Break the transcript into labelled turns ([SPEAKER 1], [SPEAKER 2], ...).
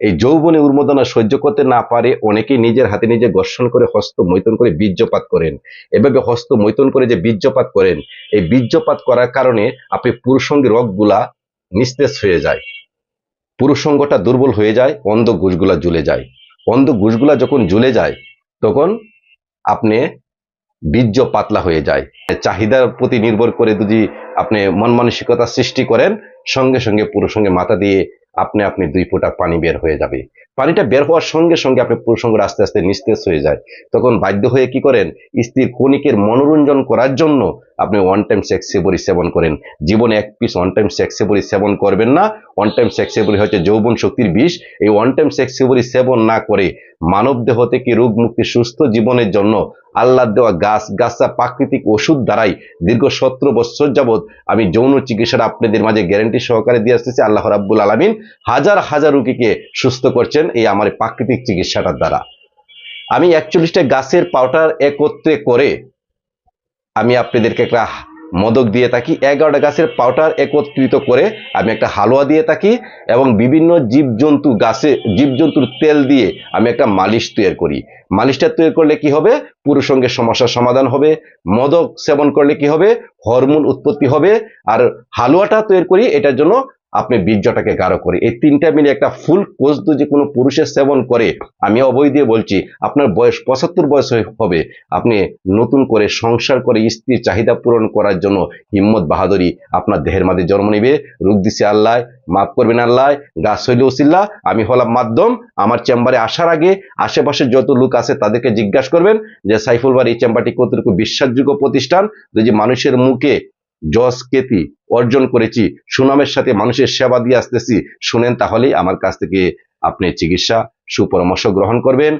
[SPEAKER 1] এই যৌবনে উন্মোদনা সহ্য করতে না পারে অনেকেই নিজের হাতে নিজে ঘর্ষণ করে হস্ত মৈথন করে বীর্যপাত করেন। এভাবে হস্ত মৈথন করে যে বীর্যপাত করেন, এই বীর্যপাত করার কারণে আপনি পুরুষঙ্গী রোগগুলা নিস্তেজ হয়ে যায়। পুরুষঙ্গটা দুর্বল হয়ে যায়, অন্ধ ঘুষগুলা ঝুলে যায়। অন্ধ ঘুষগুলা যখন ঝুলে যায়, তখন আপনি বীর্য পাতলা হয়ে যায়। চাহিদার প্রতি নির্ভর করে যদি আপনি মন মানসিকতা সৃষ্টি করেন, সঙ্গে সঙ্গে পুরুষঙ্গে মাথা দিয়ে আপনি আপনি দুই ফোঁটা পানি বের হয়ে যাবে। পানিটা বের হওয়ার সঙ্গে সঙ্গে আপনি পুরুষঙ্গ আস্তে আস্তে নিস্তেজ হয়ে যায়। তখন বাধ্য হয়ে কি করেন? স্ত্রীর কণিকের মনোরঞ্জন করার জন্য আপনি ওয়ান টাইম সেক্সেবরি সেবন করেন। জীবনে এক পিস ওয়ান টাইম সেক্সেবরি সেবন করবেন না। ওয়ান টাইম সেক্সেবরি হচ্ছে যৌবন শক্তির বিষ। এই ওয়ান টাইম সেক্সেবরি সেবন না করে মানব দেহ থেকে রোগ মুক্তি সুস্থ জীবনের জন্য আল্লাহ দেওয়া গাছ গাছটা প্রাকৃতিক ওষুধ দ্বারাই দীর্ঘ সতেরো বছর যাবৎ আমি যৌন চিকিৎসার আপনাদের মাঝে গ্যারেন্টি সহকারে দিয়ে আসতেছি। আল্লাহ রাব্বুল আলমিন হাজার হাজার রুগীকে সুস্থ করছেন এই আমার প্রাকৃতিক চিকিৎসাটার দ্বারা। আমি একচল্লিশটা গাছের পাউডার একত্রে করে আমি আপনাদেরকে একটা মদক দিয়ে থাকি, এগারোটা গাছের পাউডার একত্রিত করে আমি একটা হালুয়া দিয়ে থাকি এবং বিভিন্ন জীবজন্তু গাছে, জীবজন্তুর তেল দিয়ে আমি একটা মালিশ তৈরি করি। মালিশটা তৈরি করলে কি হবে? পুরুষ সঙ্গে সমস্যার সমাধান হবে, মদক সেবন করলে কি হবে? হরমোন উৎপত্তি হবে, আর হালুয়াটা তৈরি করি, এটার জন্য আপনি বীর্যটাকে গাঢ় করে। এই তিনটা মিলে একটা ফুল কোষ যে কোনো পুরুষের সেবন করে, আমি অবৈ দিয়ে বলছি, আপনার বয়স পঁচাত্তর বয়স হবে। আপনি নতুন করে সংসার করে স্ত্রীর চাহিদা পূরণ করার জন্য হিম্মত বাহাদুরি আপনার দেহের মাঝে জন্ম নিবে। রূপ দিছে আল্লাহ, মাফ করবেন আল্লাহ গাছ হইলে ওসিল্লা, আমি হলাম মাধ্যম, আমার চেম্বারে আসার আগে আশেপাশে যত লোক আছে তাদেরকে জিজ্ঞাসা করবেন যে, সাইফুল এই চেম্বারটি কতটুকু বিশ্বাসযোগ্য প্রতিষ্ঠান? যদি মানুষের মুখে যশ কেতি অর্জন করেছি, সুনামের সাথে মানুষের সেবা দিয়ে আসতেছি, শুনেন তাহলেই আমার কাছ থেকে আপনি চিকিৎসা, সুপরামর্শ গ্রহণ করবেন।